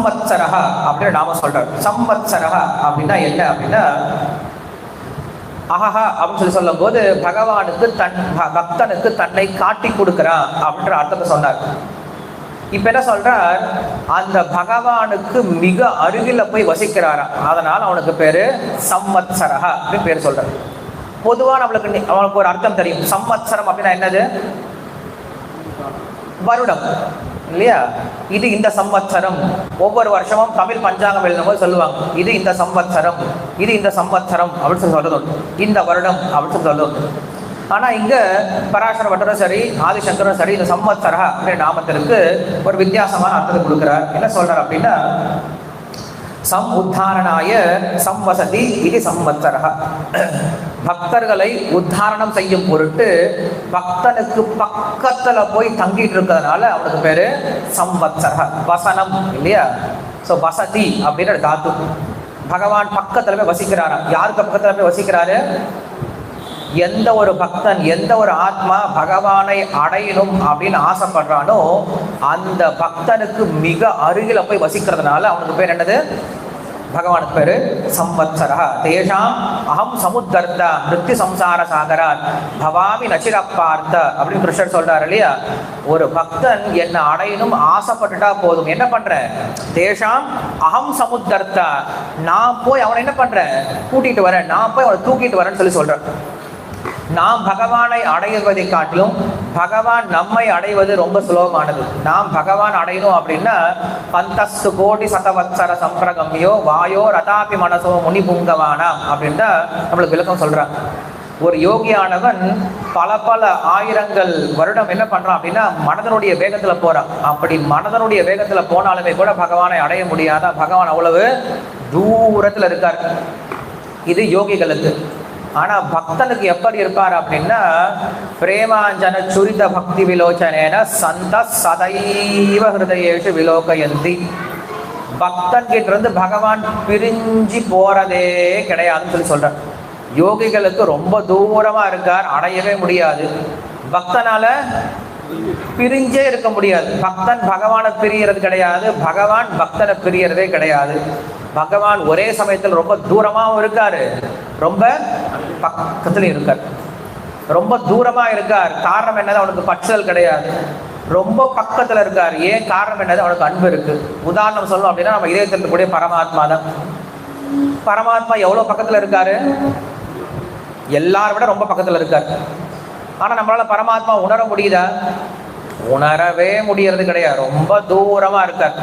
சம்வத்சரஹா அப்படின்னு நாம சொல்றார் சம்வத்சரஹா அப்படின்னா என்ன அப்படின்னா அஹஹா அப்படின்னு சொல்லி சொல்லும் போது பகவானுக்கு தன் பக்தனுக்கு தன்னை காட்டி கொடுக்கிறான் அப்படின்ற அர்த்தத்தை சொன்னார். இப்ப என்ன சொல்றார்? அந்த பகவானுக்கு மிக அருகில போய் வசிக்கிறாராம் அதனால அவனுக்கு பேரு சம்வத்சரஹா அப்படின்னு பேர் சொல்றார். பொதுவா நம்மளுக்கு அவனுக்கு ஒரு அர்த்தம் தெரியும். சம்வத்சரம் அப்படின்னா என்னது? வருடம். இல்லையா? இது இந்த சம்வத்சரம் ஒவ்வொரு வருஷமும் தமிழ் பஞ்சாங்கம் எழுதும்போது சொல்லுவாங்க இது இந்த சம்வத்சரம் இது இந்த சம்வத்சரம் அப்படின்னு சொல்லி சொல்றது இந்த வருடம் அப்படின்னு சொல்லி சொல்றது ஆனால் இங்கே பராசர பட்டரும் சரி ஆதிசங்கரும் சரி இந்த சம்வத்சரா அப்படின்ற நாமத்திற்கு ஒரு வித்தியாசமான அர்த்தத்தை கொடுக்குறார். என்ன சொல்கிறார் அப்படின்னா சம் உத்தாரணாய சம்வசதி இது சம்வத்சரः பக்தர்களை உத்தாரணம் செய்யும் பொருட்டு பக்தனுக்கு பக்கத்துல போய் தங்கிட்டு இருக்கிறதுனால அவனுக்கு பேரு சம்வத்சரः வசனம் இல்லையா? ஸோ வசதி அப்படின்னு தாத்து பகவான் பக்கத்துல போய் வசிக்கிறாராம். யாருக்கு பக்கத்துல போய் வசிக்கிறாரு? எந்த ஒரு பக்தன் எந்த ஒரு ஆத்மா பகவானை அடையணும் அப்படின்னு ஆசைப்படுறானோ அந்த பக்தனுக்கு மிக அருகில போய் வசிக்கிறதுனால அவனுக்கு பேர் என்னது? பகவானுக்கு பேரு சம்பத்சரா தேஷாம் அகம் சமுத்தர்த்தா மிருத்தி சம்சார சாகராத் பவாமி நச்சிரப்பார்த்த அப்படின்னு கிருஷ்ணர் சொல்றாரு இல்லையா? ஒரு பக்தன் என்னை அடையணும் ஆசைப்பட்டுட்டா போதும். என்ன பண்றேன் தேஷாம் அகம் சமுத்தர்த்தா. நான் போய் அவனை என்ன பண்றேன் கூட்டிட்டு வரேன். நான் போய் அவனை தூக்கிட்டு வரேன்னு சொல்லி சொல்றேன். நாம் பகவானை அடைவதை காட்டிலும் பகவான் நம்மை அடைவது ரொம்ப சுலபமானது. நாம் பகவான் அடையணும் அப்படின்னா பந்தஸ்து கோடி சதவத்சர சம்பிரகம்யோ வாயோ ரதாபி மனசோ முனி புங்கவானாம் அப்படின்னு நம்மளுக்கு விளக்கம் சொல்றாங்க. ஒரு யோகியானவன் பல பல ஆயிரங்கள் வருடம் என்ன பண்றான் அப்படின்னா மனதனுடைய வேகத்துல போறான். அப்படி மனதனுடைய வேகத்துல போனாலுமே கூட பகவானை அடைய முடியாத? பகவான் அவ்வளவு தூரத்துல இருக்கார். இது யோகிகளுக்கு. ஆனா பக்தனுக்கு எப்படி இருப்பார் அப்படின்னா பிரேமாஞ்சன சுரித பக்தி விலோச்சனேன சந்த சதைவ ஹிருதயேஷு விலோகயந்தி. பக்தன் கிட்ட இருந்து பகவான் பிரிஞ்சு போறதே கிடையாதுன்னு சொல்லி சொல்றார். யோகிகளுக்கு ரொம்ப தூரமா இருக்கார் அடையவே முடியாது. பக்தனால பிரிஞ்சே இருக்க முடியாது. பக்தன் பகவானை பிரியறது கிடையாது பகவான் பக்தனை பிரியறதே கிடையாது. பகவான் ஒரே சமயத்தில் ரொம்ப தூரமாகவும் இருக்காரு. ரொம்ப பக்கத்தில் இருக்கார். ரொம்ப தூரமாக இருக்கார். காரணம் என்னது அவனுக்கு பற்றுதல் கிடையாது. ரொம்ப பக்கத்தில் இருக்கார். ஏன் காரணம் என்னது? அவனுக்கு அன்பு இருக்கு. உதாரணம் சொல்லணும் அப்படின்னா நம்ம இதயத்தில் இருக்கக்கூடிய பரமாத்மா தான். பரமாத்மா எவ்வளோ பக்கத்தில் இருக்காரு? எல்லாரை விட ரொம்ப பக்கத்தில் இருக்கார். ஆனால் நம்மளால் பரமாத்மா உணர முடியுதா? உணரவே முடியறது கிடையாது. ரொம்ப தூரமா இருக்கார்.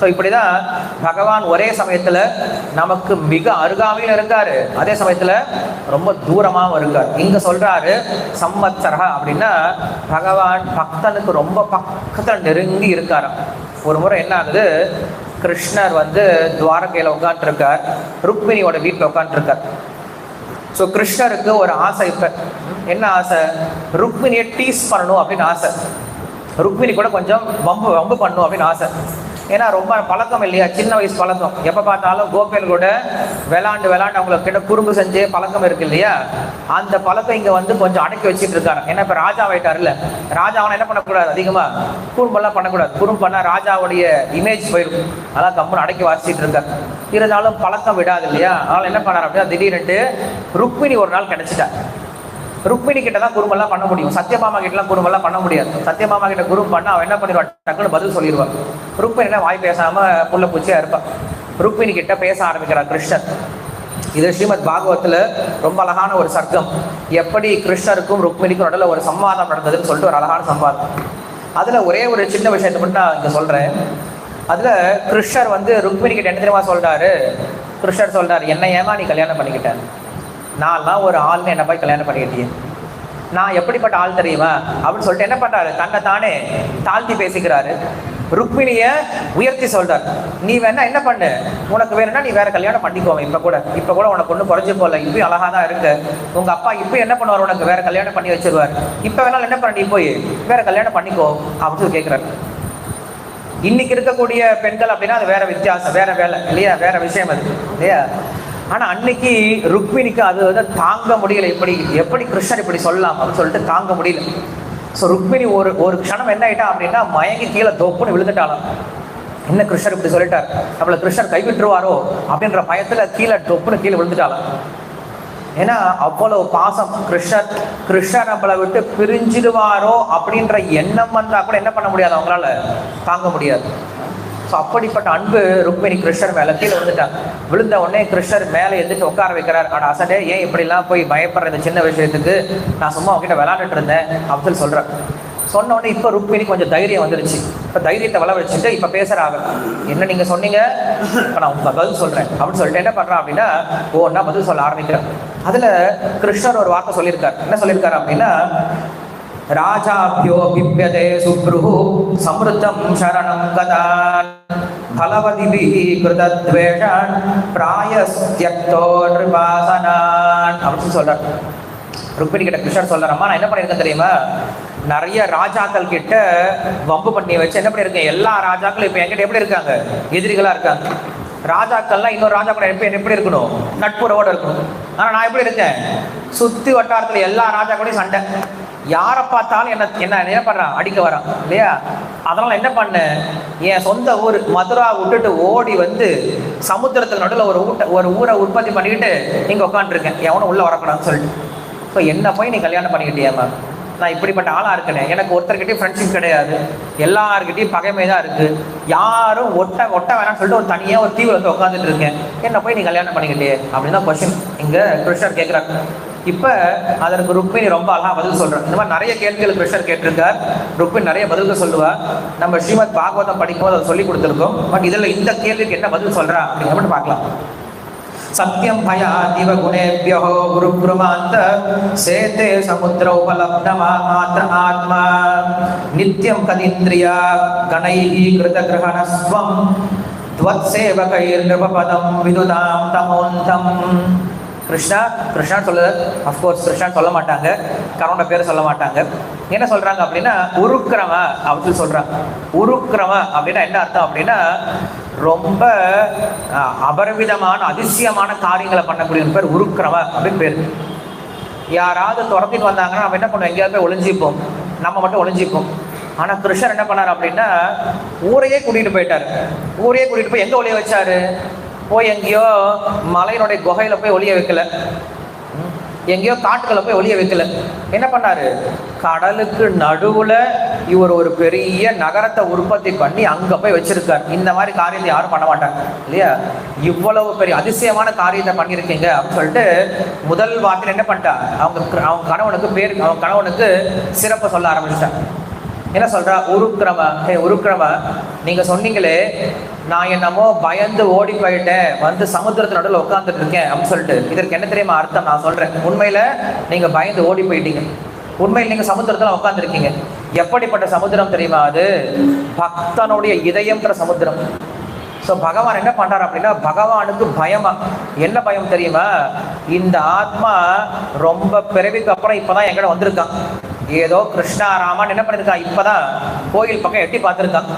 ஸோ இப்படிதான் பகவான் ஒரே சமயத்துல நமக்கு மிக அருகாமையில் இருக்காரு. அதே சமயத்துல ரொம்ப தூரமாகவும் இருக்கார். இங்க சொல்றாரு சம்மத்சரா அப்படின்னா பகவான் பக்தனுக்கு ரொம்ப பக்கத்தில் நெருங்கி இருக்காராம். ஒரு முறை என்ன ஆகுது? கிருஷ்ணர் வந்து துவாரகையில உட்காந்துருக்கார் ருக்மிணியோட வீட்டில் உட்காந்துருக்கார் ஸோ கிருஷ்ணருக்கு ஒரு ஆசை இப்போ. என்ன ஆசை? ருக்மிணியை டீஸ் பண்ணணும் அப்படின்னு ஆசை. ருக்மிணி கூட கொஞ்சம் வம்பு வம்பு பண்ணும் அப்படின்னு ஆசை. ஏன்னா ரொம்ப பழக்கம் இல்லையா? சின்ன வயசு பழக்கம். எப்போ பார்த்தாலும் கோபியல் கூட விளாண்டு விளாண்டு அவங்களுக்கு கிட்ட குறும்பு செஞ்சு பழக்கம் இருக்கு இல்லையா? அந்த பழக்கம் இங்கே வந்து கொஞ்சம் அடக்கி வச்சுட்டு இருக்காரு ஏன்னா இப்போ ராஜா ஆயிட்டாருல்ல. ராஜா அவனை என்ன பண்ணக்கூடாது? அதிகமாக குறும்பெல்லாம் பண்ணக்கூடாது. குறும்பு பண்ணால் ராஜாவுடைய இமேஜ் போயிடும். அதான் கம்முன்னு அடக்கி வாசிச்சுட்டு இருக்காரு. இருந்தாலும் பழக்கம் விடாது இல்லையா? அதனால் என்ன பண்ணார் அப்படின்னா திடீர்னுட்டு ருக்மிணி ஒரு நாள் கிடச்சிட்டார் ருக்மிணி கிட்ட தான் குறும்பெல்லாம் பண்ண முடியும். சத்யபாமா கிட்டலாம் குறும்பெல்லாம் பண்ண முடியாது. சத்யபாமா கிட்ட குறும் பண்ணா அவன் என்ன பண்ணிடுவான்? டக்குன்னு பதில் சொல்லிடுவான். ருக்மிணி வாய் பேசாம புள்ள பூச்சியா இருப்பான் ருக்மிணி கிட்ட பேச ஆரம்பிக்கிறான் கிருஷ்ணன். இது ஸ்ரீமத் பாகவத்தில் ரொம்ப அழகான ஒரு சர்க்கம். எப்படி கிருஷ்ணருக்கும் ருக்மிணிக்கும் நடுவில் ஒரு சம்வாதம் நடந்ததுன்னு சொல்லிட்டு ஒரு அழகான சம்வாதம். அதில் ஒரே ஒரு சின்ன விஷயத்தை மட்டும் நான் இங்கே சொல்கிறேன் அதில் கிருஷ்ணர் வந்து ருக்மிணி கிட்ட என்ன தெரியுமா சொல்கிறாரு கிருஷ்ணர் சொல்கிறார் என்ன ஏமா நீ கல்யாணம் பண்ணிக்கிட்டேன் நான்லாம் ஒரு ஆள்னு என்ன போய் கல்யாணம் பண்ணிக்கிட்டீங்க நான் எப்படிப்பட்ட ஆள் தெரியுமா? அப்படின்னு சொல்லிட்டு என்ன பண்றாரு? தன்னை தானே தாழ்த்தி பேசிக்கிறாரு. ருக்மிணிய உயர்த்தி சொல்றார். நீ வேணா என்ன பண்ணு? உனக்கு வேணும்னா நீ வேற கல்யாணம் பண்ணிக்கோங்க இப்ப கூட. இப்ப கூட உனக்கு ஒன்றும் குறைஞ்சு போகல. இப்பயும் அழகா தான் இருக்கு. உங்க அப்பா இப்ப என்ன பண்ணுவார்? உனக்கு வேற கல்யாணம் பண்ணி வச்சிருவார். இப்ப வேணாலும் என்ன பண்ண? நீ போய் வேற கல்யாணம் பண்ணிக்கோ. அப்படின்னு சொல்லி கேட்கிறாரு இன்னைக்கு இருக்கக்கூடிய பெண்கள் அப்படின்னா அது வேற வித்தியாசம் வேற வேலை. இல்லையா? வேற விஷயம் அது. இல்லையா? ஆனா அன்னைக்கு ருக்மிணிக்கு அது வந்து தாங்க முடியல. இப்படி எப்படி கிருஷ்ணர் இப்படி சொல்லலாம் அப்படின்னு சொல்லிட்டு தாங்க முடியல. ஸோ ருக்மிணி ஒரு ஒரு க்ஷணம் என்ன ஆயிட்டா அப்படின்னா மயங்கி கீழே தொப்புன்னு விழுந்துட்டாலாம் என்ன கிருஷ்ணர் இப்படி சொல்லிட்டார்? நம்மள கிருஷ்ணர் கைவிட்டுருவாரோ அப்படின்ற பயத்துல கீழே டொப்புன்னு கீழே விழுந்துட்டாளாம். ஏன்னா அவ்வளவு பாசம். கிருஷ்ணர் கிருஷ்ணர் நம்மளை விட்டு பிரிஞ்சிடுவாரோ அப்படின்ற எண்ணம் வந்தா கூட என்ன பண்ண முடியாது அவங்களால? தாங்க முடியாது. ஸோ அப்படிப்பட்ட அன்பு ருக்மிணி கிருஷ்ணர் மேலே கீழே விழுந்துட்டாங்க. விழுந்த உடனே கிருஷ்ணர் மேலே எழுந்துட்டு உட்கார வைக்கிறார். ஆனால் அசடே ஏன் இப்படிலாம் போய் பயப்படுற இந்த சின்ன விஷயத்துக்கு? நான் சும்மா உங்ககிட்ட விளையாண்டுட்டு இருந்தேன் அப்படின்னு சொல்கிறேன் சொன்ன உடனே இப்போ ருக்மிணி கொஞ்சம் தைரியம் வந்துருச்சு. இப்போ தைரியத்தை வளவழிச்சுட்டு இப்போ பேசுறாங்க. என்ன நீங்கள் சொன்னீங்க? இப்போ நான் உங்கள் பதில் சொல்கிறேன் அப்படின்னு சொல்லிட்டு என்ன பண்ணுறான் அப்படின்னா ஓ நான் பதில் சொல்ல ஆரம்பிக்கிறேன். அதில் கிருஷ்ணர் ஒரு வார்த்தை சொல்லியிருக்கார். என்ன சொல்லியிருக்காரு அப்படின்னா ராஜாபியோ பிப்யதே சுப்ருஹு. சமிருத்தம் சரணம் கதான் பலவதிபிः கிருதத்வேஷான். பிராயஸ்தியக்தோ நிர்வாசனான். அப்படின்னு சொல்றார். ருக்மிணி கிட்ட கிருஷ்ணர் சொல்றாரம்மா நான் என்ன பண்ணியிருக்கேன் தெரியுமா? நிறைய ராஜாக்கள் கிட்ட வம்பு பண்ணி வச்சு என்ன பண்ணியிருக்கேன்? எல்லா ராஜாக்களும் இப்போ என்கிட்ட எப்படி இருக்காங்க? எதிரிகளா இருக்காங்க. ராஜாக்கள்லாம் இன்னொரு ராஜா கூட எப்படி எப்படி இருக்கணும்? நட்புறவோடு இருக்கணும். ஆனால் நான் எப்படி இருக்கேன்? சுத்தி வட்டாரத்தில் எல்லா ராஜா கூடயும் சண்டை. யாரை பார்த்தாலும் என்ன என்ன என்ன அடிக்க வரான். இல்லையா? அதனால என்ன பண்ணேன் என் சொந்த ஊர் மதுரா விட்டுட்டு ஓடி வந்து சமுத்திரத்துக்கு நடுவில் ஒரு ஊட்ட ஒரு ஊரை உற்பத்தி பண்ணிக்கிட்டு இங்கே உட்காந்துருக்கேன் எவனும் உள்ள வரக்கூடாதுன்னு சொல்லிட்டு. இப்போ என்ன போய் நீ கல்யாணம் பண்ணிக்கிட்டியா மேம் நான் இப்படிப்பட்ட ஆளாக இருக்கேன். எனக்கு ஒருத்தர்கிட்டயும் ஃப்ரெண்ட்ஷிப் கிடையாது. எல்லாருக்கிட்டையும் பகைமை தான் இருக்கு. யாரும் ஒட்ட ஒட்ட வேணாம்னு சொல்லிட்டு ஒரு தனியாக ஒரு தீவிரத்தை வந்து உட்காந்துட்டு இருக்கேன். என்ன போய் நீ கல்யாணம் பண்ணிக்கிட்டே அப்படின்னு தான் கொஸ்டின் இங்கே கிருஷ்ணர் கேட்குறாங்க இப்போ அதற்கு ருக்மிணி ரொம்ப அழகாக பதில் சொல்கிறேன் இந்த மாதிரி நிறைய கேள்விகள் பிரஷர் கேட்டிருக்கார். ருக்மிணி நிறைய பதில்கள் சொல்லுவா நம்ம ஸ்ரீமத் பாகவதம் படிக்கும்போது அதை சொல்லி கொடுத்துருக்கோம். பட் இதில் இந்த கேள்விக்கு என்ன பதில் சொல்கிறா அப்படிங்கிற மட்டும் பார்க்கலாம். சத்யம் பயாதிவ குணேபியோ குருகுருமாந்த சேதே சமுத்திர உபலப்னமாத்திர ஆத்மா. நித்யம் கதீந்திரியா கணைகி கிருத கிரகணஸ்வம் துவத்சேவகைர் நிருபபதம் விதுதாம் தமோந்தம். கிருஷ்ணா கிருஷ்ணா சொல்லுது அஃப்கோர்ஸ் கிருஷ்ணா சொல்ல மாட்டாங்க. கரோட பேரை சொல்ல மாட்டாங்க. என்ன சொல்றாங்க அப்படின்னா உருக்கிரம அப்படின்னு சொல்றாங்க. உருக்கிரம அப்படின்னா என்ன அர்த்தம் அப்படின்னா ரொம்ப அபரிமிதமான அதிசயமான காரியங்களை பண்ணக்கூடிய பேர் உருக்கிரம அப்படின்னு பேர். யாராவது துரத்திட்டு வந்தாங்கன்னா நம்ம என்ன பண்ணுவோம்? எங்கேயாவது போய் ஒளிஞ்சிப்போம். நம்ம மட்டும் ஒளிஞ்சிப்போம். ஆனால் கிருஷ்ணர் என்ன பண்ணார் அப்படின்னா ஊரையே கூட்டிகிட்டு போயிட்டார். ஊரையே கூட்டிகிட்டு போய் எங்கே ஒளிய வச்சாரு? போய் எங்கேயோ மலையினுடைய குகையில போய் ஒளிய வைக்கல. எங்கேயோ காட்டுக்களை போய் ஒளிய வைக்கல. என்ன பண்ணாரு? கடலுக்கு நடுவுல இவர் ஒரு பெரிய நகரத்தை உற்பத்தி பண்ணி அங்க போய் வச்சிருக்கார். இந்த மாதிரி காரியத்தை யாரும் பண்ண மாட்டாங்க. இல்லையா? இவ்வளவு பெரிய அதிசயமான காரியத்தை பண்ணியிருக்கீங்க அப்படின்னு சொல்லிட்டு முதல் வாக்கில் என்ன பண்ணிட்டா? அவங்க க- அவங்க கணவனுக்கு பேர் அவங்க கணவனுக்கு சிறப்பு சொல்ல ஆரம்பிச்சிட்டாங்க என்ன சொல்றா? உருக்கிரம ஹே உருக்கிரம நீங்க சொன்னீங்களே நான் என்னமோ பயந்து ஓடி போயிட்டேன். வந்து சமுத்திரத்து நடுவில் உட்காந்துட்டு இருக்கேன் அப்படின்னு சொல்லிட்டு. இதற்கு என்ன தெரியுமா அர்த்தம்? நான் சொல்றேன். உண்மையில நீங்க பயந்து ஓடி போயிட்டீங்க. உண்மையில் நீங்க சமுத்திரத்துல உட்காந்துருக்கீங்க எப்படிப்பட்ட சமுத்திரம் தெரியுமா அது? பக்தனுடைய இதயம்ன்ற சமுத்திரம். ஸோ பகவான் என்ன பண்ணார் அப்படின்னா பகவானுக்கு பயமா. என்ன பயம் தெரியுமா? இந்த ஆத்மா ரொம்ப பிறவிக்கு அப்புறம் இப்பதான் எங்கிட்ட வந்திருக்கான். ஏதோ கிருஷ்ணா ராமான் என்ன பண்ணிருக்கா இப்பதான் கோயில் பக்கம் எட்டி பார்த்துருக்கான்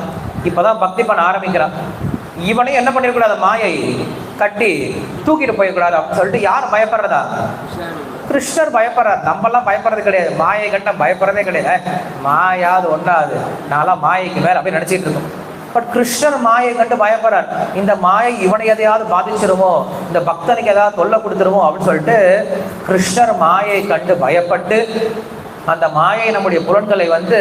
இப்பதான் பக்தி பண்ண ஆரம்பிக்கிறான் இவனையும் என்ன பண்ணிருக்கூடாது மாயை கட்டி தூக்கிட்டு போயிடக்கூடாது அப்படின்னு சொல்லிட்டு யார் பயப்படுறதா? கிருஷ்ணர் பயப்படுறார். நம்மலாம் பயப்படுறது கிடையாது. மாயை கட்ட பயப்படுறதே கிடையாது. மாயாது மாயாவது ஒன்றாது நான்லாம் மாயைக்கு மேல அப்படி நினைச்சிட்டு இருக்கோம். பட் கிருஷ்ணர் மாயை கண்டு பயப்படுறார். இந்த மாயை இவனை எதையாவது பாதிச்சிருமோ இந்த பக்தனுக்கு ஏதாவது தொல்லை கொடுத்துருமோ அப்படின்னு சொல்லிட்டு கிருஷ்ணர் மாயை கண்டு பயப்பட்டு அந்த மாயை நம்முடைய புலன்களை வந்து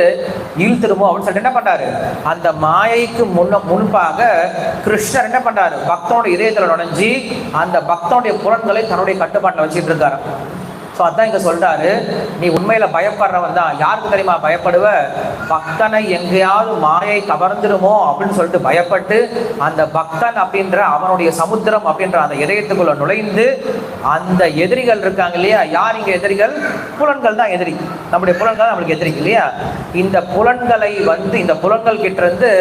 இழுத்துருமோ அப்படின்னு சொல்லிட்டு என்ன பண்ணுறாரு அந்த மாயைக்கு முன்ன முன்பாக கிருஷ்ணர் என்ன பண்ணுறாரு பக்தனோட இதயத்தில் நுழைஞ்சி அந்த பக்தனுடைய புலன்களை தன்னுடைய கட்டுப்பாட்டில் வச்சுட்டு இருக்காரு ஸோ அதான் இங்கே சொல்கிறாரு நீ உண்மையில் பயப்படுறவன் தான். யாருக்கு தெரியுமா பயப்படுவ? பக்தனை எங்கேயாவது மாயை கவர்ந்துருமோ அப்படின்னு சொல்லிட்டு பயப்பட்டு அந்த பக்தன் அப்படின்ற அவனுடைய சமுத்திரம் அப்படின்ற அந்த இதயத்துக்குள்ள நுழைந்து அந்த எதிரிகள் இருக்காங்க இல்லையா? யார் இங்கே எதிரிகள்? புலன்கள் தான் எதிரி. நம்முடைய புலன்கள் தான் நம்மளுக்கு எதிரி இல்லையா? இந்த புலன்களை வந்து இந்த புலன்கள் கிட்ட இருந்து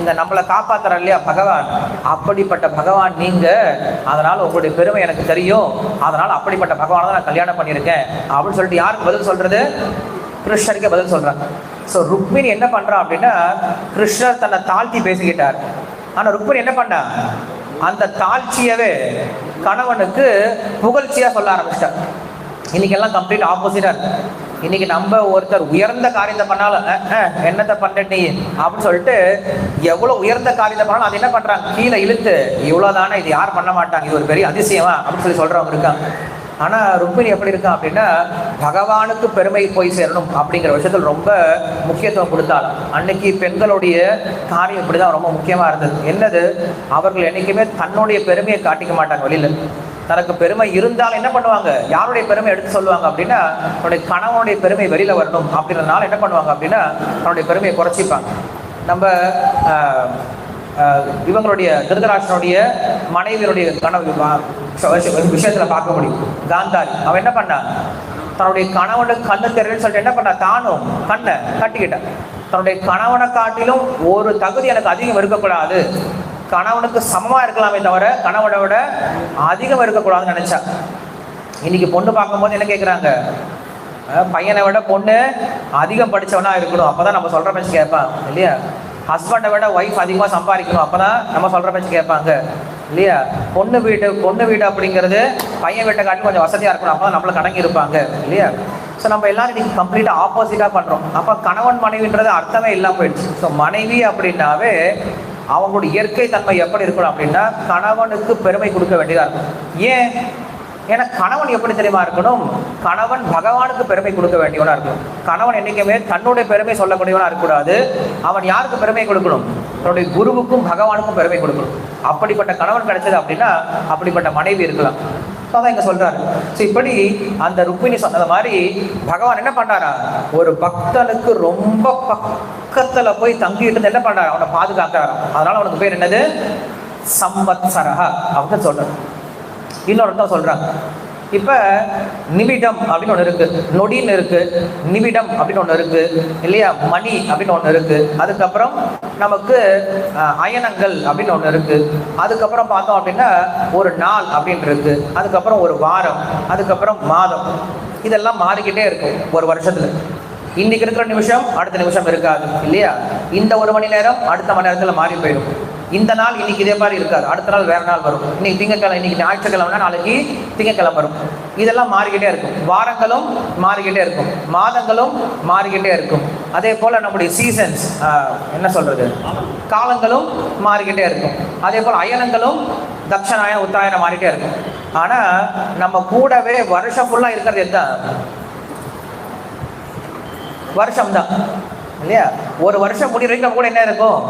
இந்த நம்மளை காப்பாத்துற இல்லையா பகவான்? அப்படிப்பட்ட பகவான் நீங்க. அதனால உங்களுடைய பெருமை எனக்கு தெரியும். அதனால அப்படிப்பட்ட பகவான் தான் நான் கல்யாணம் பண்ணியிருக்கேன் அப்படின்னு சொல்லிட்டு யாருக்கு பதில் சொல்றது? கிருஷ்ணருக்கு பதில் சொல்றாங்க ஸோ ருக்மிணி என்ன பண்றா அப்படின்னா கிருஷ்ணர் தன்னை தாழ்த்தி பேசிக்கிட்டார். ஆனா ருக்மிணி என்ன பண்ணா? அந்த தாழ்ச்சியவே கணவனுக்கு புகழ்ச்சியாக சொல்ல ஆரம்பிச்சிட்டார். இன்னைக்கு எல்லாம் கம்ப்ளீட் ஆப்போசிட்டா இருக்கு. இன்னைக்கு நம்ம ஒருத்தர் உயர்ந்த காரியத்தை பண்ணாலும் என்னத்தை பண்ற நீ? அப்படின்னு சொல்லிட்டு எவ்வளவு உயர்ந்த காரியத்தை பண்ணாலும் அது என்ன பண்றாங்க? கீழே இழுத்து இவ்வளோதானே இது யார் பண்ண மாட்டாங்க இது ஒரு பெரிய அதிசயமா அப்படின்னு சொல்லி சொல்றவங்க இருக்காங்க. ஆனா ருக்மிணி எப்படி இருக்கா அப்படின்னா பகவானுக்கு பெருமை போய் சேரணும் அப்படிங்கிற விஷயத்தில் ரொம்ப முக்கியத்துவம் கொடுத்தாள் அன்னைக்கு பெண்களுடைய காரியம் இப்படிதான் ரொம்ப முக்கியமா இருந்தது. என்னது? அவர்கள் என்றைக்குமே தன்னுடைய பெருமையை காட்டிக்க மாட்டாங்க வெளியில. தனக்கு பெருமை இருந்தால் என்ன பண்ணுவாங்க? யாருடைய பெருமை எடுத்து சொல்லுவாங்க அப்படின்னா தன்னுடைய கணவனுடைய பெருமை வெளியில வரணும் அப்படின்றதுனால என்ன பண்ணுவாங்க அப்படின்னா தன்னுடைய பெருமையை குறைச்சிப்பாங்க. நம்ம இவங்களுடைய திருதராசனுடைய மனைவியருடைய கனவு விஷயத்துல பார்க்க முடியும். காந்தாரி அவன் என்ன பண்ணான் தன்னுடைய கணவனுக்கு கண்ணு தெரியலன்னு சொல்லிட்டு என்ன பண்ணா? தானும் கண்ணை கட்டிக்கிட்டான் தன்னுடைய கணவனை காட்டிலும் ஒரு தகுதி எனக்கு அதிகம் இருக்கக்கூடாது. கணவனுக்கு சமமா இருக்கலாமே தவிர கணவனை விட அதிகம் இருக்கக்கூடாதுன்னு நினைச்சா. இன்னைக்கு பொண்ணு பார்க்கும்போது என்ன கேட்குறாங்க பையனை விட பொண்ணு அதிகம் படிச்சவனா இருக்கணும். அப்பதான் நம்ம சொல்ற பேச்சு கேட்பான். இல்லையா? ஹஸ்பண்டை விட ஒய்ஃப் அதிகமாக சம்பாதிக்கணும். அப்பதான் நம்ம சொல்கிற பேச்சு கேட்பாங்க. இல்லையா? பொண்ணு வீடு பொண்ணு வீடு அப்படிங்கிறது பையன் வீட்டை காட்டி கொஞ்சம் வசதியாக இருக்கணும். அப்போ நம்மள கடங்கி இருப்பாங்க. இல்லையா? ஸோ நம்ம எல்லாரும் இன்னைக்கு கம்ப்ளீட்டாக ஆப்போசிட்டாக பண்ணுறோம் அப்போ கணவன் மனைவின்றது அர்த்தமே இல்லாமல் போயிடுச்சு. ஸோ மனைவி அப்படின்னாவே அவங்களுடைய இயற்கை தன்மை எப்படி இருக்கணும் அப்படின்னா கணவனுக்கு பெருமை கொடுக்க வேண்டியதாக இருக்கும் ஏன்? ஏன்னா கணவன் எப்படி தெரியுமா இருக்கணும்? கணவன் பகவானுக்கு பெருமை கொடுக்க வேண்டியவனா இருக்கணும். கணவன் என்னைக்குமே தன்னுடைய பெருமை சொல்லக்கூடியவனா இருக்கக்கூடாது. அவன் யாருக்கு பெருமை கொடுக்கணும்? தன்னுடைய குருவுக்கும் பகவானுக்கும் பெருமை கொடுக்கணும். அப்படிப்பட்ட கணவன் கிடைச்சது அப்படின்னா அப்படிப்பட்ட மனைவி இருக்கலாம். அதான் இங்க சொல்றாரு. ஸோ இப்படி அந்த ருக்மிணி சொன்னது மாதிரி பகவான் என்ன பண்ணாரா? ஒரு பக்தனுக்கு ரொம்ப பக்கத்துல போய் தங்கிட்டு இருந்து என்ன பண்றாரு? அவனை பாதுகாக்கிறாராம். அதனால அவனுக்கு பேர் என்னது? சம்பத்சரஹ அப்படின்னு சொல்றாரு. இன்னொருத்தர் சொல்றாங்க இப்ப நிமிடம் அப்படின்னு ஒன்று இருக்கு. நொடின்னு இருக்கு. நிமிடம் அப்படின்னு ஒன்று இருக்கு. இல்லையா? மணி அப்படின்னு ஒன்று இருக்கு. அதுக்கப்புறம் நமக்கு அஹ், அயனங்கள் அப்படின்னு ஒன்று இருக்கு. அதுக்கப்புறம் பார்த்தோம் அப்படின்னா ஒரு நாள் அப்படின்னு இருக்கு. அதுக்கப்புறம் ஒரு வாரம். அதுக்கப்புறம் மாதம். இதெல்லாம் மாறிக்கிட்டே இருக்கும் ஒரு வருஷத்துல. இன்னைக்கு இருக்கிற நிமிஷம் அடுத்த நிமிஷம் இருக்காது. இல்லையா? இந்த ஒரு மணி நேரம் அடுத்த மணி நேரத்தில் மாறி போயிடும். இந்த நாள் இன்னைக்கு இதே மாதிரி இருக்காது. அடுத்த நாள் வேற நாள் வரும். இன்னைக்கு திங்கக்கிழமை இன்னைக்கு ஞாயிற்றுக்கிழமைனா நாளைக்கு திங்கக்கிழமை வரும். இதெல்லாம் மாறிக்கிட்டே இருக்கும். வாரங்களும் மாறிக்கிட்டே இருக்கும். மாதங்களும் மாறிக்கிட்டே இருக்கும். அதே போல நம்முடைய சீசன்ஸ் என்ன சொல்றது? காலங்களும் மாறிக்கிட்டே இருக்கும். அதே போல அயனங்களும் தட்சணாயனம் உத்தாயனம் மாறிட்டே இருக்கும். ஆனா நம்ம கூடவே வருஷம் ஃபுல்லா இருக்கிறது எதுதான் வருஷம்தான். இல்லையா? ஒரு வருஷம் முடிவு வரைக்கும் நம்ம கூட என்ன இருக்கும்?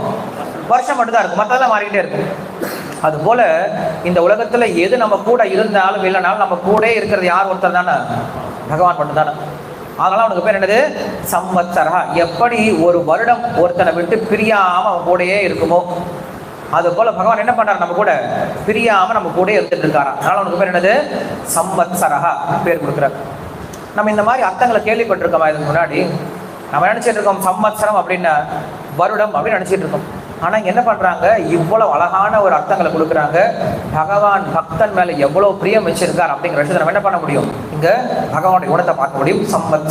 வருஷம் மட்டும்தான் இருக்கும். மற்றதெல்லாம் மாறிக்கிட்டே இருக்கும். அது போல இந்த உலகத்துல எது நம்ம கூட இருந்தாலும் இல்லைனாலும் நம்ம கூட இருக்கிறது யார்? ஒருத்தர் தானே. பகவான் மட்டும் தானே அதனால அவனுக்கு பேர் என்னது? சம்பத்சரா எப்படி ஒரு வருடம் ஒருத்தனை விட்டு பிரியாம அவன் கூடயே இருக்குமோ? அது போல பகவான் என்ன பண்றாரு? நம்ம கூட பிரியாம நம்ம கூட இருந்துட்டு இருக்காராம். அதனால அவனுக்கு பேர் என்னது? சம்பத்சரஹா பேர் கொடுக்குறாரு. நம்ம இந்த மாதிரி அர்த்தங்களை கேள்விப்பட்டிருக்கோமா இதுக்கு முன்னாடி? நம்ம நினைச்சிட்டு இருக்கோம் சம்பத்சரம் அப்படின்னா வருடம் அப்படின்னு நினைச்சிட்டு இருக்கோம். ஆனால் என்ன பண்ணுறாங்க இவ்வளோ அழகான ஒரு அர்த்தங்களை கொடுக்குறாங்க. பகவான் பக்தன் மேலே எவ்வளோ பிரியம் வச்சிருக்கார் அப்படிங்கிற விஷயத்தை நம்ம என்ன பண்ண முடியும்? இங்கே பகவானுடைய குணத்தை பார்க்க முடியும். சம்பத்